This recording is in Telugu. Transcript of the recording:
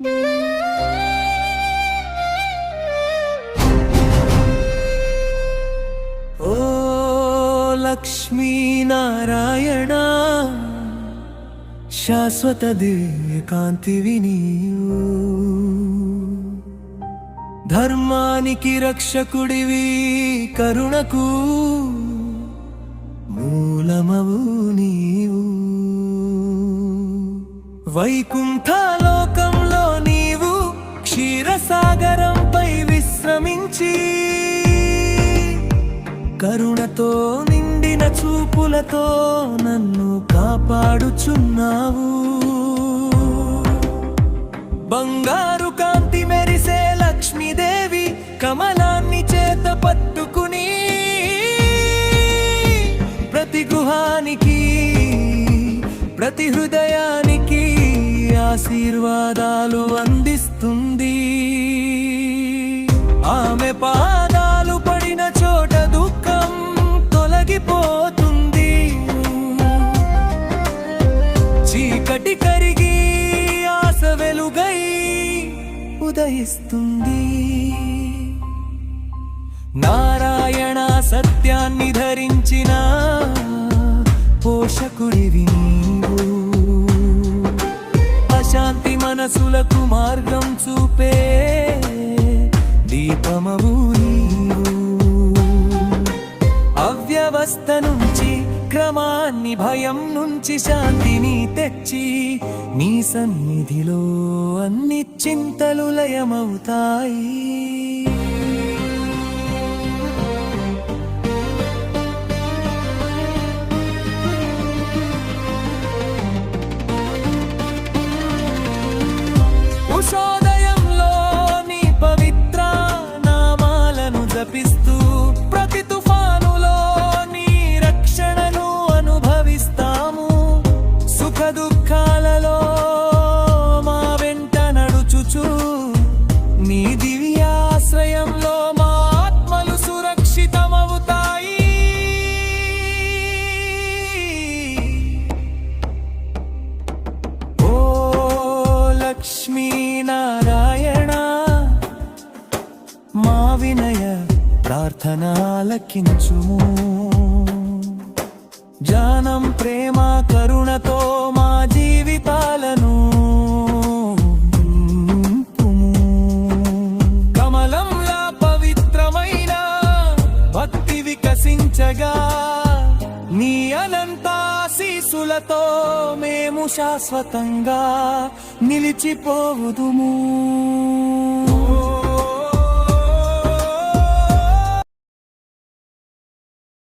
ఓ లక్ష్మీనారాయణ శాశ్వత కాంతివి నీవు ధర్మానికి రక్షకుడివి కరుణకు మూలమవు నీవు. వైకుంఠ కరుణతో నిండిన చూపులతో నన్ను కాపాడుచున్నావు. బంగారు కాంతి మెరిసే లక్ష్మీదేవి కమలాన్ని చేత పట్టుకుని ప్రతి గృహానికి ప్రతి హృదయానికి ఆశీర్వాదాలు అందిస్తుంది. ఆమె పా ఉదయిస్తుంది. నారాయణ సత్యాన్ని ధరించిన పోషకుడివి నీవు. అశాంతి మనసులకు మార్గం చూపే దీపమవు నీవు. అవ్యవస్థ నుంచి క్రమాన్ని భయం నుంచి శాంతిని తెచ్చి నీ సన్నిధిలో అన్ని చింతలు లయమవుతాయి. ఉషోదయంలో నీ పవిత్ర నామాలను జపిస్తూ లక్ష్మీనారాయణ మా వినయ ప్రార్థనాలకించుము జానం ప్రేమ కరుణతో మా జీవితాలను కమలంలా పవిత్రమైన భక్తి వికసించగా నీ అనంతాశీసులతో మేము శాశ్వతంగా నిలిచిపోవుదుము.